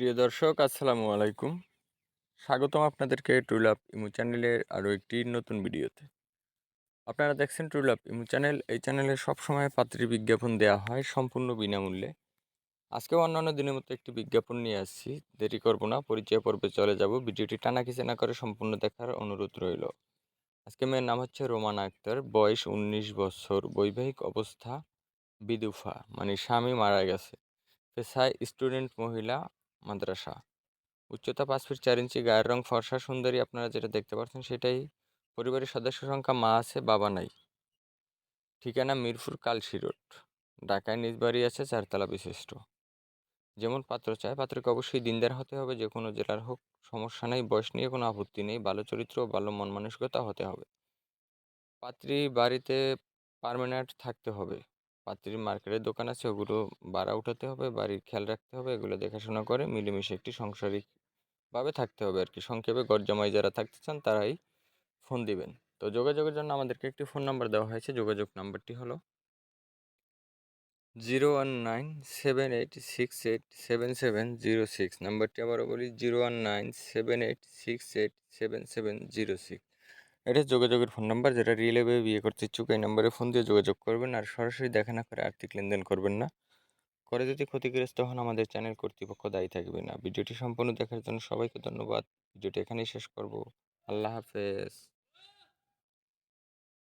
প্রিয় দর্শক, আসসালামু আলাইকুম। স্বাগতম আপনাদেরকে টুলাপ ইমু চ্যানেলের আরও একটি নতুন ভিডিওতে। আপনারা দেখছেন টুলাপ ইমু চ্যানেল এই চ্যানেলে সবসময় পাত্রী বিজ্ঞাপন দেওয়া হয় সম্পূর্ণ বিনামূল্যে। আজকেও অন্যান্য দিনের মতো একটি বিজ্ঞাপন নিয়ে আসছি। দেরি করব না, পরিচয় পর্বে চলে যাব। ভিডিওটি টানা কিছু না করে সম্পূর্ণ দেখার অনুরোধ রইল। আজকে মেয়ের নাম হচ্ছে রোমানা আক্তার। বয়স উনিশ বছর। বৈবাহিক অবস্থা বিদুফা মানে স্বামী মারা গেছে। পেশায় স্টুডেন্ট মহিলা। মাদ্রাসা। উচ্চতা পাঁচ ফিট চার ইঞ্চি, গায়ের রং ফর্সা, সুন্দরী আপনারা যেটা দেখতে পাচ্ছেন সেটাই। পরিবারের সদস্য সংখ্যা মা আছে, বাবা নাই। ঠিকানা মিরপুর কালশি রোড। ঢাকায় নিজ বাড়ি আছে, চারতলা বিশিষ্ট। যেমন পাত্র চায়, পাত্রকে অবশ্যই দিনদার হতে হবে, যে কোনো জেলার হোক, সমস্যা নেই, বয়স নিয়ে কোনো আপত্তি নেই, ভালো চরিত্র ও ভালো মন মানসিকতা হতে হবে। পাত্রী বাড়িতে পারমানেন্ট থাকতে হবে। পাত্রীর মার্কেটের দোকান আছে, ওগুলো ভাড়া উঠাতে হবে, বাড়ির খেয়াল রাখতে হবে, এগুলো দেখাশোনা করে মিলেমিশে একটি সাংসারিক ভাবে থাকতে হবে আর কি সংক্ষেপে গরজামাই যারা থাকতে চান তারাই ফোন দিবেন। তো যোগাযোগের জন্য আমাদেরকে একটি ফোন নাম্বার দেওয়া হয়েছে, যোগাযোগ নাম্বারটি হলো zero one nine seven eight six eight seven seven zero six নাম্বারটি আবারও বলি zero one nine seven eight six eight seven seven zero six এটা যোগাযোগের ফোন নাম্বার যেটা রিলেভে বিয়ে করতে ইচ্ছুক, এই নাম্বারে ফোন দিয়ে যোগাযোগ করবেন। আর সরাসরি দেখা না করে আর্থিক লেনদেন করবেন না। করে যদি ক্ষতিগ্রস্ত হন, আমাদের চ্যানেল কর্তৃপক্ষ দায়ী থাকবে না। ভিডিওটি সম্পূর্ণ দেখার জন্য সবাইকে ধন্যবাদ। ভিডিওটি এখানেই শেষ করব। আল্লাহ হাফেজ।